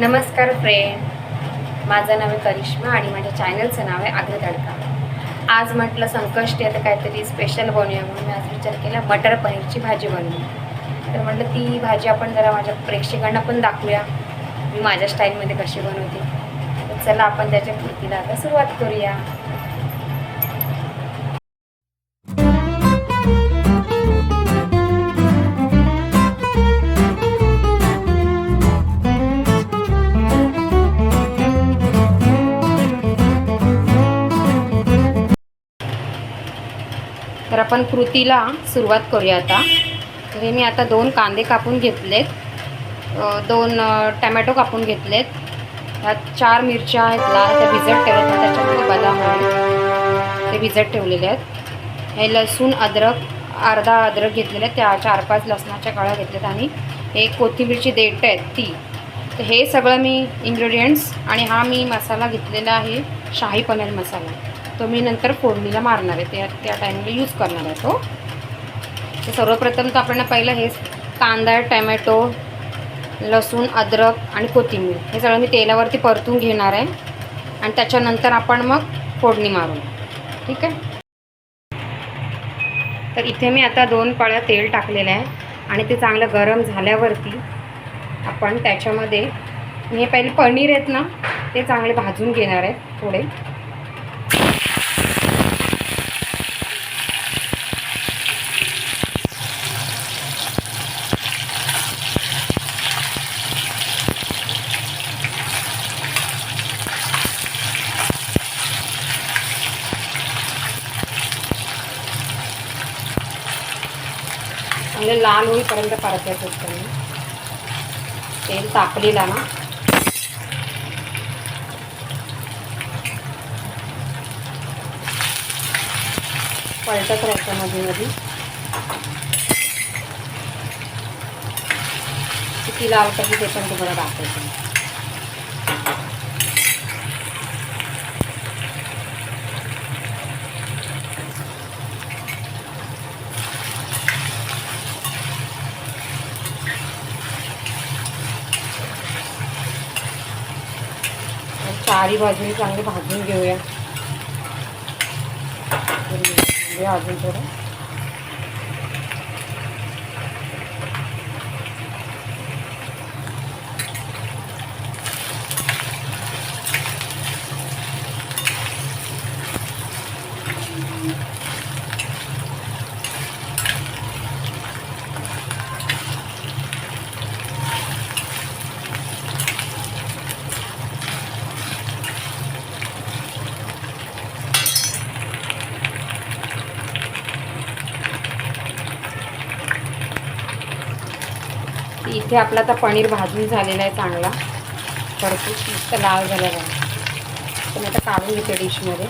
नमस्कार फ्रेंड माझं नाव आहे करिश्मा आणि माझ्या चॅनलचं नाव आहे आग्र तडका. आज म्हटलं संकष्टी आता काहीतरी स्पेशल बनवूया म्हणून मी आज विचार केला मटर पनीरची भाजी बनवू. तर म्हटलं ती भाजी आपण जरा माझ्या प्रेक्षकांना पण दाखवूया मी माझ्या स्टाईलमध्ये कशी बनवते. तर चला आपण त्याच्या कृतीला आता सुरुवात करूया. तर आपण कृतीला सुरुवात करूया आता. तर हे मी आता दोन कांदे कापून घेतलेत. दोन टमॅटो कापून घेतलेत. त्यात चार मिरच्या आहेत लाल त्या भिजत ठेवत त्याच्यामध्ये बदाम आहेत ते भिजत ठेवलेले आहेत. हे लसूण अद्रक अर्धा अद्रक घेतलेले आहेत. त्या चार पाच लसणाच्या काळ्या घेतल्यात आणि हे कोथिंबीरची देठ आहेत ती. तर हे सगळं मी इन्ग्रेडियंट्स आणि हा मी मसाला घेतलेला आहे शाही पनीर मसाला. तो मी नंतर फोडणीला मारणार आहे. त्या त्या टायमिंगला यूज करणार आहे तो. तर सर्वप्रथम तर आपण पहिलं हे कांदा टमॅटो लसूण अद्रक आणि कोथिंबीर हे सगळं मी तेलावरती परतून घेणार आहे. आणि त्याच्यानंतर आपण मग फोडणी मारू ठीक आहे? तर इथे मी आता दोन पळ्या तेल टाकलेलं आहे. आणि ते चांगलं गरम झाल्यावरती आपण त्याच्यामध्ये मी हे पहिले पनीर आहेत ना ते चांगले भाजून घेणार आहेत थोडे. चांगले लाल होईपर्यंत परतायचं असतं मी तेल तापलेला ना. पलटत राहायचं मध्ये मध्ये किती लाल कधी ते पण तुम्हाला दाखवायचं सारी चारी चांगली भाजून घेऊया. घेऊया म्हणजे अजून थोडं. इथे आपला आता पनीर भाजून झालेला आहे चांगला. भरपूर मस्त लाल झालेला आहे तर मी आता काढून घेते डिशमध्ये.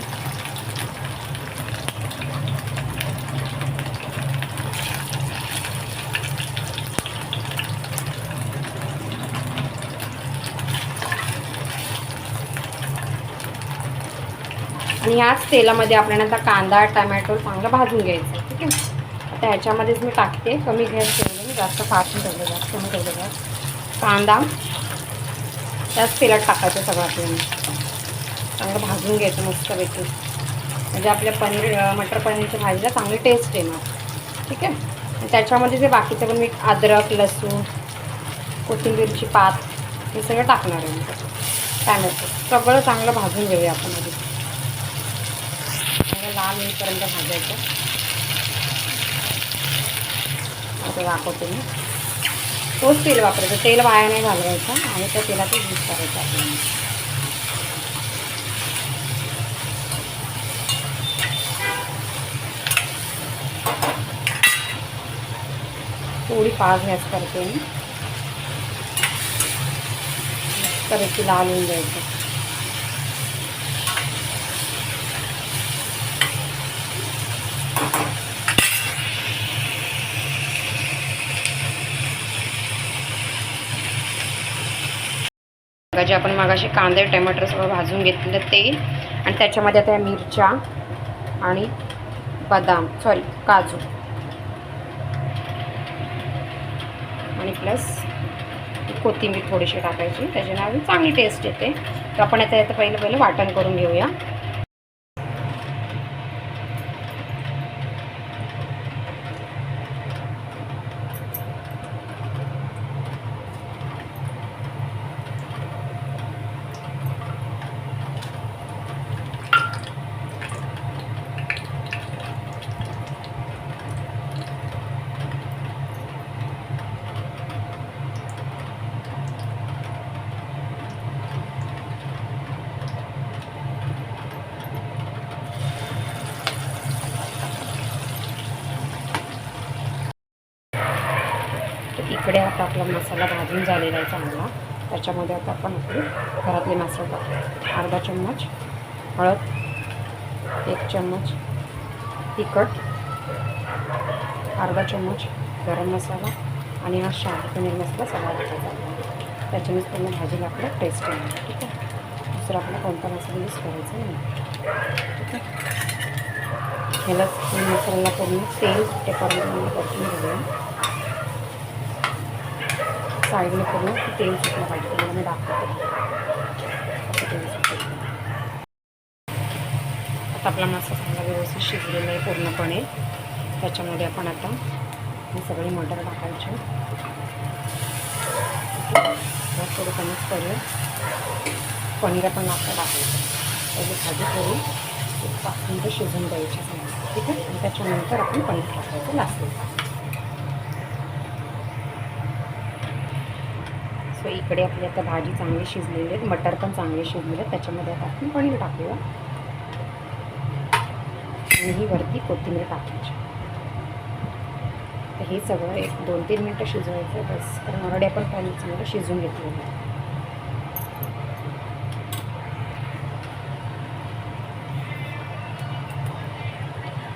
आणि याच तेलामध्ये आपल्याला आता कांदा टमॅटो चांगलं भाजून घ्यायचं ठीक आहे? आता ह्याच्यामध्येच मी टाकते. कमी गॅस जास्त फासून ठेवलं जास्त कमी ठेवलं गॅस कांदा. त्याच तेलात टाकायचं सगळं आपल्याला. चांगलं भाजून घ्यायचं मस्तपैकी. म्हणजे आपल्या पनीर मटर पनीरच्या भाजीला चांगली टेस्ट येणार. ठीक आहे? त्याच्यामध्ये जे बाकीचं पण मी अद्रक लसूण कोथिंबीरची पात हे सगळं टाकणार आहे मी. टॅमॅटो सगळं चांगलं भाजून घेऊया आपण आधी. लाल येईपर्यंत भाजायचं. असं दाखवते मी. तोच तेल वापरायचं. तेल वाया नाही घालवायचं आणि त्या तेलातच यूज करायचं आपल्याला थोडी पाच गॅस करते मी. तर लाल होऊन द्यायचं जे आपण मागाशी कांदे टमाटर सगळं भाजून घेतलेलं ते आणि त्याच्यामध्ये आता मिरच्या आणि बदाम सॉरी काजू. आणि प्लस कोथिंबीर थोडीशी टाकायची. त्याच्याने अजून चांगली टेस्ट येते. तर आपण आता याचं पहिलं पहिलं वाटण करून घेऊया. इकडे आता आपला मसाला भाजून झालेला आहे चांगला. त्याच्यामध्ये आता आपण आपले घरातले मसाला टाकतो अर्धा चम्मच हळद एक चम्मच तिखट अर्धा चम्मच गरम मसाला आणि हा शाही पनीर मसाला सगळा टाकायचा आपल्याला त्याच्यानेच पूर्ण भाजीला आपलं टेस्ट येणार ठीक आहे? दुसरा आपला कोणता मसाला यूज करायचा नाही ठीक आहे? ह्याला मसाला पूर्ण तेल ते करून परतून घेऊया साईडने करून तेल सुटलं पाहिजे तुम्हाला मी दाखवते असं तेल सुटलं आता आपला मासा चांगला व्यवस्थित शिजलेला आहे पूर्णपणे. त्याच्यामध्ये आपण आता हे सगळे मटर टाकायचे. थोडं कमीच करूया पनीर आपण आता टाकायचं त्याची भाजी करून एक पाच मिनटं शिजून द्यायची ठीक आहे? आणि त्याच्यानंतर आपण पनीर टाकायचं लास्ट सो इकडे आपली आता भाजी चांगली शिजलेली आहे मटर पण चांगले शिजलेले आहेत. त्याच्यामध्ये आता आपण पनीर टाकूया. आणि ही वरती कोथिंबीर टाकायची. तर हे सगळं एक दोन तीन मिनटं शिजवायचं बस. कारण ऑलरेडी आपण पनीर चांगलं शिजून घेतलेलं आहे.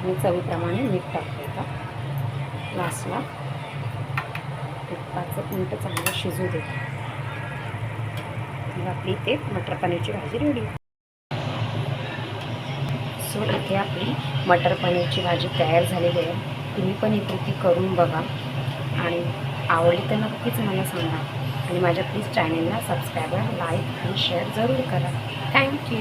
आणि चवीप्रमाणे मीठ टाकतो आता. लास्टला एक पाच मिनटं चांगलं शिजू दे मग आपली इथे मटर पनीरची भाजी रेडी. सो इथे आपली मटर पनीरची भाजी तयार झालेली आहे. तुम्ही पण ही कृती करून बघा. आणि आवडली तर नक्कीच मला सांगा. आणि माझ्या प्लीज चॅनेलला सबस्क्राईब लाईक आणि शेअर जरूर करा. थँक्यू